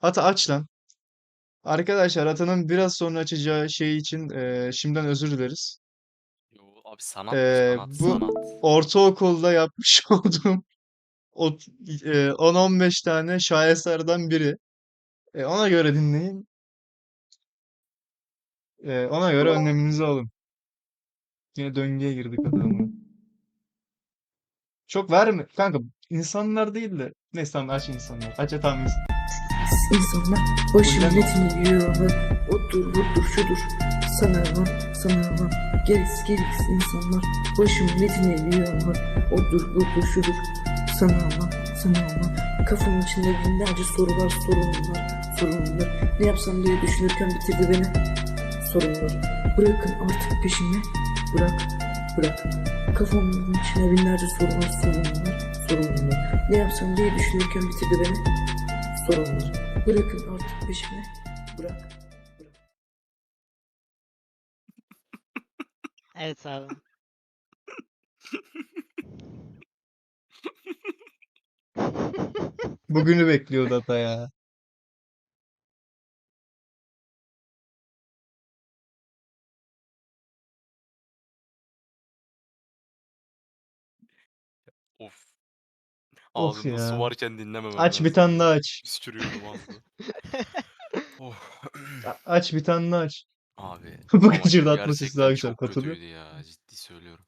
Ata aç lan. Arkadaşlar Ata'nın biraz sonra açacağı şey için eee, şimdiden özür dileriz. Yo, abi sanat bu sanat bu sanat. ortaokulda yapmış olduğum eee, 10-15 tane şaheserden biri. E, ona göre dinleyin. E, ona göre önleminizi alın. Yine döngüye girdik adamı. Çok verme. Kanka insanlar değil de. Neyse tamam aç insanlar. Aç tamam. ins- İnsanlar başı milletini yiyorlar. Otur budur şudur. Sana var sana var. Geris geris insanlar başı milletini yiyorlar. Otur budur şudur. Sana var sana var. Kafamın içinde binlerce sorular sorunlar sorunlar. Ne yapsam diye düşünürken bitirdi beni. Sorunlar. Bırakın artık peşimi. Bırak bırak. Kafamın içine binlerce sorular sorunlar sorunlar. Ne yapsam diye düşünürken bitirdi beni. Sorunlar. Bırakın artık peşime. Bırak. Evet abi. Bugünü bekliyordu Ata ya. Of. Of Ağzımda su ya. varken dinlememem Aç bir tane daha aç. Püskürüyordum ağzı. oh. A- Aç bir tane daha aç. Abi. Bu ama kaçırdı atma sesi gerçekten daha güzel çok katılıyor. kötüydü ya ciddi söylüyorum.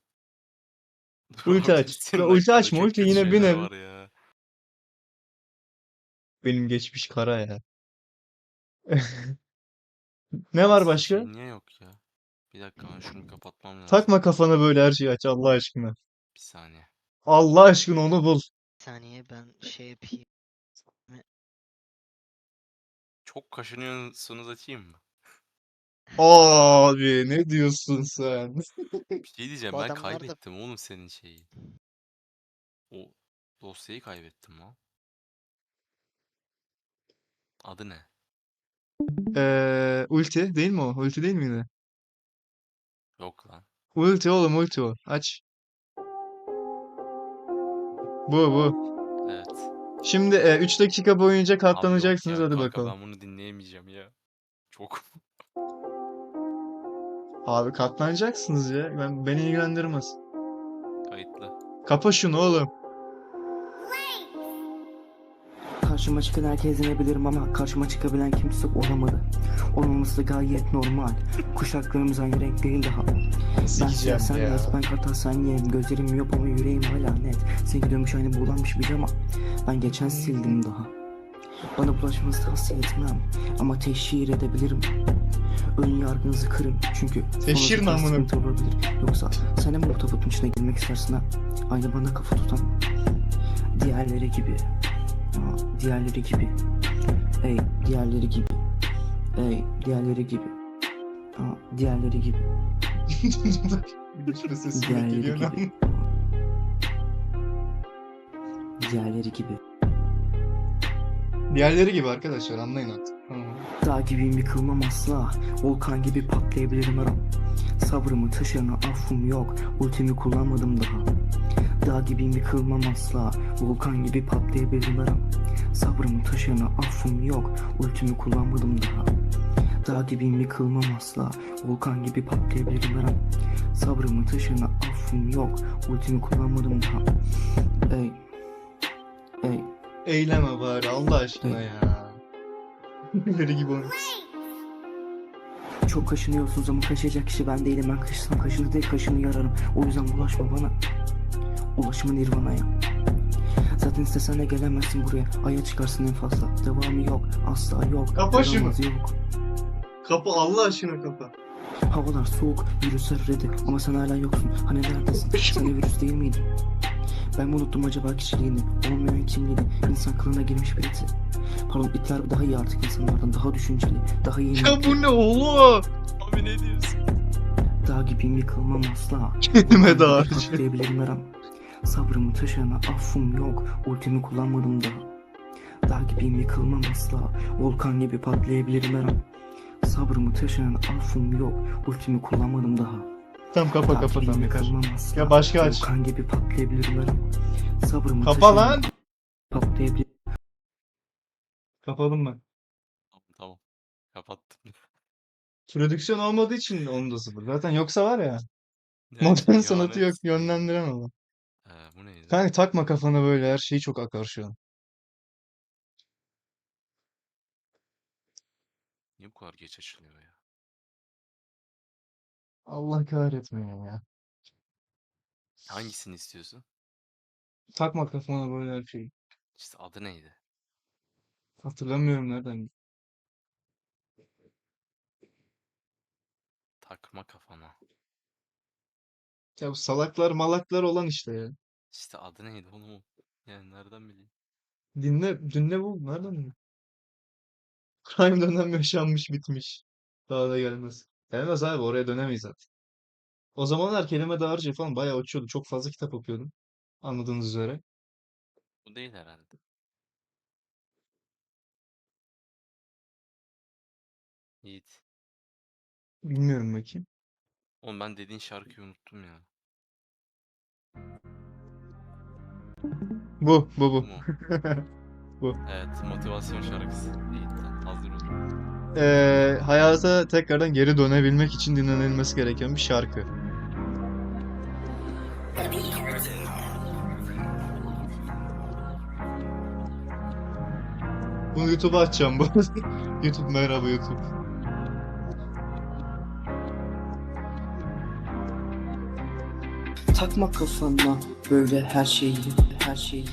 Ulti aç. senin ulti açma, çok ulti kötü yine bir şeyler var ya. Benim geçmiş kara ya. Ne var Aslında başka? şey niye yok ya? Bir dakika ben şunu kapatmam lazım. Takma kafana böyle her şeyi aç Allah aşkına. Bir saniye. Allah aşkına onu bul. Saniye ben şey yapayım. Çok kaşınıyorsunuz açayım mı? Abi ne diyorsun sen? Bir şey diyeceğim Bu ben adamlar da- kaybettim oğlum senin şeyi. O dosyayı kaybettim lan. Adı ne? Ee, ulti değil mi o? Ulti değil miydi? Yok lan. Ulti oğlum ulti o. Aç. Bu bu. Evet. Şimdi 3 dakika boyunca Abi yok katlanacaksınız ya hadi kanka bakalım. ben bunu dinleyemeyeceğim ya. Çok. Abi katlanacaksınız ya. Ben beni ilgilendirmez. Kayıtlı. Kapa şunu oğlum. Karşıma çıkan herkes yenebilirim ama karşıma çıkabilen kimse olamadı. Olmaması gayet normal. Kuşaklarımız aynı renk değil daha. Ben siyah sen ya. beyaz ben kartal sen yeğen Gözlerim yok ama yüreğim hala net Sevgi dönmüş aynı buğulanmış bir cama Ben geçen sildim daha Bana bulaşmanızı tavsiye etmem Ama teşhir edebilirim Ön yargınızı kırın çünkü Teşhir namını. olabilir Yoksa sen de mi bu tabutun içine girmek istersin ha Aynı bana kafa tutan Diğerleri gibi Diğerleri gibi Ey diğerleri gibi Ey diğerleri gibi Aa, Diğerleri gibi Diğerleri gibi. Diğerleri gibi. Diğerleri gibi arkadaşlar anlayın artık. Dağ gibiyim yıkılmam asla. Volkan gibi patlayabilirim an. Sabrımı taşıyana affım yok. Ultimi kullanmadım daha. Dağ gibiyim yıkılmam asla. Volkan gibi patlayabilirim. Sabrımı taşıyana affım yok. Ultimi kullanmadım daha. Dağ gibiyim yıkılmam asla. Volkan gibi patlayabilirim. Sabrımı taşıyana affım yok. Ultimi kullanmadım daha. Ey. Ey. Eyleme bari Allah aşkına Ey. ya. Diğerleri gibi oynuyor. Çok kaşınıyorsunuz ama kaşıyacak kişi ben değilim. Ben kaşısam kaşını değil kaşını yararım. O yüzden bulaşma bana. Ulaşma nirvanaya. Zaten istesen de gelemezsin buraya. Aya çıkarsın en fazla. Devamı yok. Asla yok. Kapa şunu. Yok. Kapa Allah aşkına kapa. Havalar soğuk. Virüsler üredi. Ama sen hala yoksun. Hani neredesin? Sen de virüs değil miydin? Ben mi unuttum acaba kişiliğini? Olmayan kimliğini. İnsan kılığına girmiş birisi. Pardon itler daha iyi artık insanlardan. Daha düşünceli. Daha iyi. Ya bu ne oğlum? Abi ne diyorsun? Dağ gibiyim yıkılmam asla. Kendime de harcı. Patlayabilirim her an. Sabrımı taşıyana affım yok. Ultimi kullanmadım daha. Dağ gibiyim yıkılmam asla. Volkan gibi patlayabilirim her an. Sabrımı taşıyana affım yok. Ultimi kullanmadım daha. Tamam kapa Dağ kapa tamam yeter. asla. Ya başka aç. Volkan gibi patlayabilirim her an. Sabrımı Kapa taşıyana lan. Patlayabilirim. Kapalım mı? Kapattım. Prodüksiyon olmadığı için onda sıfır. Zaten yoksa var ya. Yani Modern sanatı yok. ihanet. Bu neydi? Kanka takma kafana böyle her şeyi çok akar şu an. Niye bu kadar geç açılıyor ya? Allah kahretmeyin ya. Hangisini istiyorsun? Takma kafana böyle her şeyi. İşte adı neydi? Hatırlamıyorum nereden. Takma kafana. Ya bu salaklar malaklar olan işte ya. İşte adı neydi oğlum? Yani nereden bileyim? Dinle, dinle bu. Nereden bileyim? Prime dönem yaşanmış bitmiş. Daha da gelmez. Gelmez abi oraya dönemeyiz zaten. O zamanlar kelime dağarcığı falan bayağı uçuyordu. Çok fazla kitap okuyordum. Anladığınız üzere. Bu değil herhalde. Yiğit. Bilmiyorum bakayım. Oğlum ben dediğin şarkıyı unuttum ya. Bu, bu, Bu bu. Evet, motivasyon şarkısı. Hazır ol. Ee, hayata tekrardan geri dönebilmek için dinlenilmesi gereken bir şarkı. Bunu YouTube'a açacağım bu. YouTube merhaba YouTube. Takma kafana böyle her şeyi, her şeyi.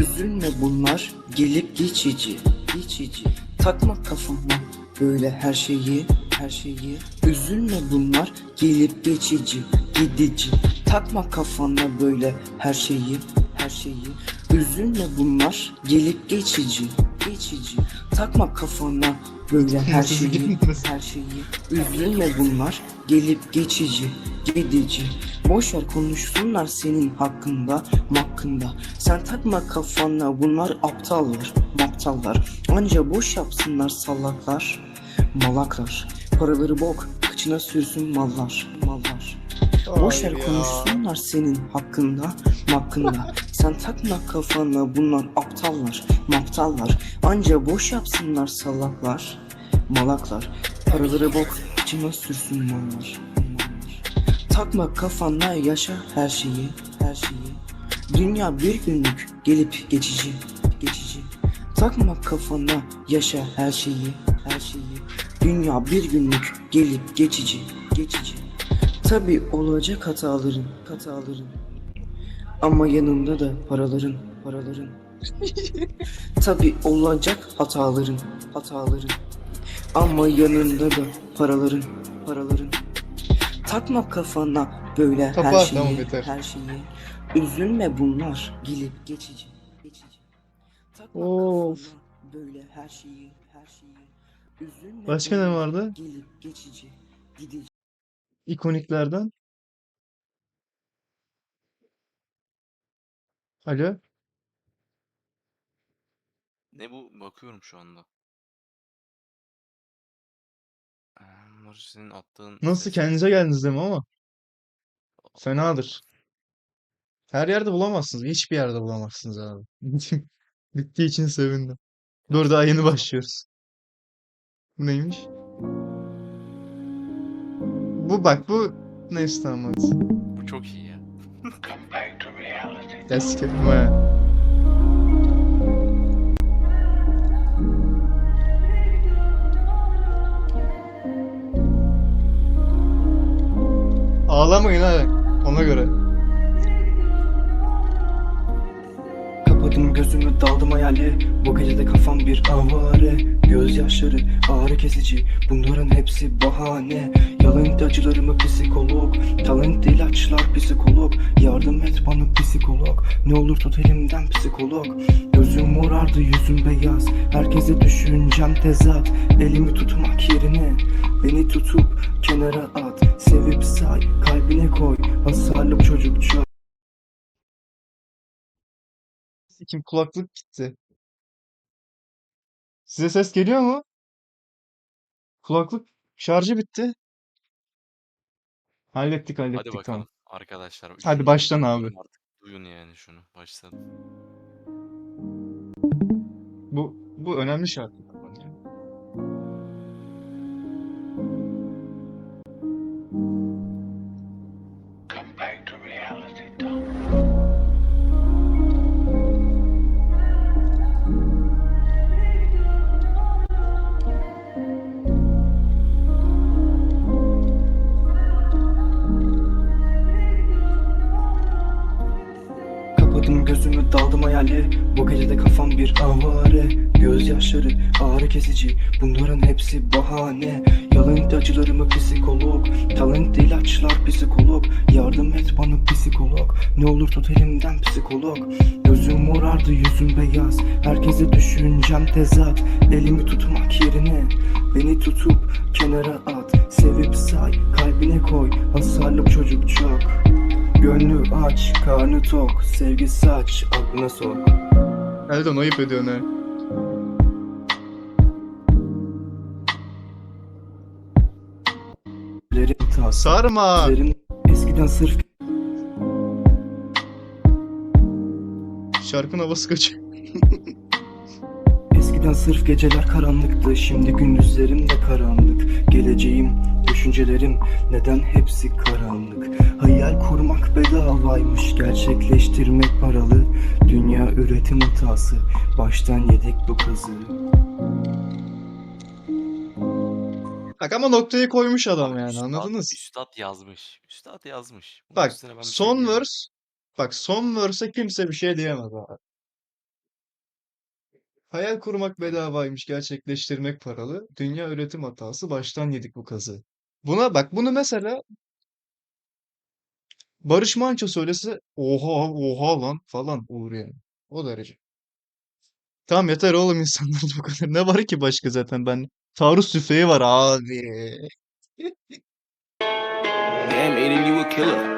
Üzülme bunlar gelip geçici, geçici. Takma kafana böyle her şeyi, her şeyi. Üzülme bunlar gelip geçici, gidici. Takma kafana böyle her şeyi, her şeyi. Üzülme bunlar gelip geçici, geçici. Takma kafana böyle her şeyi, her şeyi. Üzülme bunlar gelip geçici, gidici. Boşver konuşsunlar senin hakkında, hakkında. Sen takma kafana bunlar aptallar, aptallar. Anca boş yapsınlar salaklar, malaklar. Paraları bok, kıçına sürsün mallar, mallar. Hayır ya. konuşsunlar senin hakkında, hakkında. Sen takma kafana bunlar aptallar, aptallar. Anca boş yapsınlar salaklar, malaklar. Paraları bok, kıçına sürsün mallar. Takma kafana yaşa her şeyi, her şeyi. Dünya bir günlük gelip geçici, geçici. Takma kafana yaşa her şeyi, her şeyi. Dünya bir günlük gelip geçici, geçici. Tabi olacak hataların, hataların. Ama yanında da paraların, paraların. Tabi olacak hataların, hataların. Ama yanında da paraların, paraların. Takma kafana böyle her Kapat, şeyi, tamam, yeter. her şeyi. Üzülme bunlar gelip geçici, geçici. Takma Of. kafana böyle her şeyi, her şeyi. Üzülme Başka ne vardı? Gelip geçici, gidici. İkoniklerden. Alo. Ne bu? Bakıyorum şu anda. Bunlar senin attığın Nasıl ses- kendinize geldiniz deme ama. Fenadır. Her yerde bulamazsınız. Hiçbir yerde bulamazsınız abi. Bittiği için sevindim. Dur daha yeni başlıyoruz. Bu neymiş? Bu bak bu tamam hadi. Bu çok iyi ya. Ya sikerim ha. Ağlamayın ha. Ona göre. Kapadım gözümü daldım hayale Bu gece de kafam bir avare. Gözyaşları ağrı kesici. Bunların hepsi bahane. Yalan acılarımı psikolog. Talent ilaçlar psikolog. Yardım et bana psikolog. Ne olur tut elimden psikolog. Gözüm morardı yüzüm beyaz. Herkese düşüncem tezat. Elimi tutmak yerine Beni tutup kenara at. Sevip say kalbine koy. Hasarlı çocukça Sikim kulaklık gitti. Size ses geliyor mu? Kulaklık şarjı bitti. Hallettik Hadi hallettik bakalım tamam. arkadaşlar. Hadi üçüncü bölüm abi. Artık duyun yani şunu. Başladım. Bu bu önemli şarkı. Yaşarı ağrı kesici. Bunların hepsi bahane. Yalan acılarımı psikolog. Talent ilaçlar psikolog. Yardım et bana psikolog. Ne olur tut elimden psikolog. Gözüm morardı yüzüm beyaz. Herkese düşüncem tezat. Elimi tutmak yerine Beni tutup kenara at. Sevip say kalbine koy. Hasarlı çocuk çok. Gönlü aç, karnı tok. Sevgi saç, aklına sok Eldon ayıp ediyorsun ha. Sarma. Eskiden sırf Şarkının havası kaçıyor. Eskiden sırf geceler karanlıktı Şimdi gündüzlerim de karanlık Geleceğim, düşüncelerim Neden hepsi karanlık Hayal kurmak bedavaymış Gerçekleştirmek paralı Dünya üretim hatası Baştan yedik bu kızı Bak ama noktayı koymuş adam yani Üstad- anladınız? Üstad yazmış. Üstad yazmış. Bunun Bak üstüne ben bir şey son diyemem. verse bak son verse'e kimse bir şey diyemez abi. Hayal kurmak bedavaymış, gerçekleştirmek paralı. Dünya üretim hatası, baştan yedik bu kazı. Buna bak bunu mesela Barış Manço söylese oha oha lan falan olur yani. O derece. Tamam yeter oğlum insanlar bu kadar. Ne var ki başka zaten ben taarruz tüfeği var abi. Damn, Aiden, you a killer.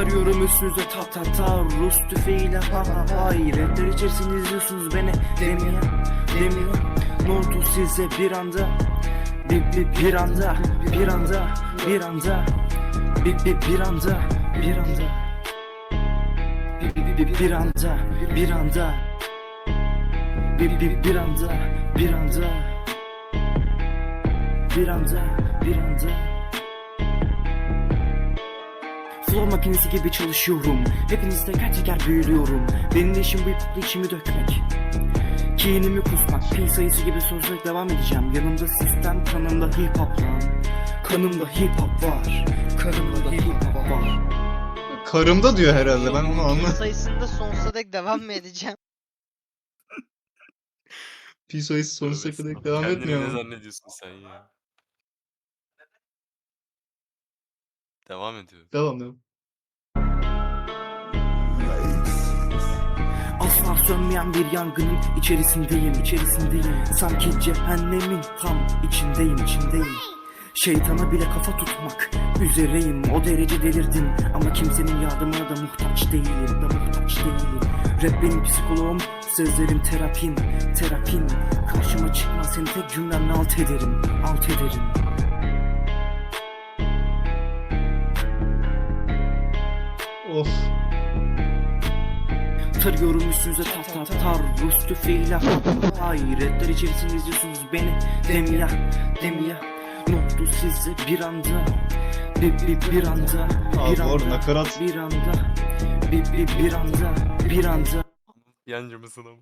Tarıyorum üstünüze ta ta ta. Rus tüfeğiyle ha ha ha. Redler içerisinde izliyorsunuz beni. Demiyor, demiyor Ne oldu size bir anda? Bir, bir, bir anda Bir anda, bir anda. Bir, bir, bir anda Bir anda. Bir, bir, bir, bir anda Bir anda. Bir, bir, bir anda Bir anda. Bir anda Bir anda Flow makinesi gibi çalışıyorum Hepinizde teker teker büyülüyorum Benim de işim bu hip içimi dökmek Kinimi kusmak Pi sayısı gibi sözler devam edeceğim Yanımda sistem kanımda hip hop lan Kanımda hip hop var Kanımda hip hop var Karımda diyor herhalde ben onu anladım. sayısında sonsuza dek devam mı edeceğim? Pi sayısı sonsuza kadar devam Kendini etmiyor ne mu? zannediyorsun sen ya? Devam ediyor. Devam devam. Asla sönmeyen bir yangının içerisindeyim içerisindeyim. Sanki cehennemin tam içindeyim içindeyim. Şeytana bile kafa tutmak üzereyim. O derece delirdim ama kimsenin yardımına da muhtaç değilim Da muhtaç değilim. Rap benim psikoloğum Sözlerim terapin Terapin Karşıma çıkma seni tek cümlemle alt ederim Alt ederim Tarıyorum üstünüze tar tar tar Rus tüfeğiyle Hayretler içerisinde izliyorsunuz beni Demiya Demiya Ne oldu size bir anda Bir bir bir anda Bir Abi anda nakarat. Bir anda Bir bir bir anda Bir anda Yancı mısın ama?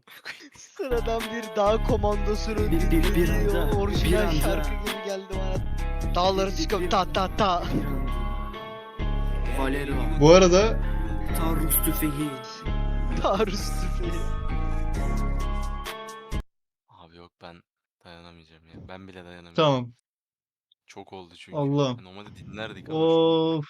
Sıradan bir dağ komandosunun Bir- bir- bir anda, bir orijinal anda. şarkı gibi geldi bana. Dağları çıkıp ta ta ta. Bir anda Valero Bu arada Tar Rus tüfeği Taarruz tüfeği. Abi yok ben dayanamayacağım ya. Ben bile dayanamayacağım. tamam. Çok oldu çünkü. Allah'ım. Normalde dinlerdik ama şu an Of.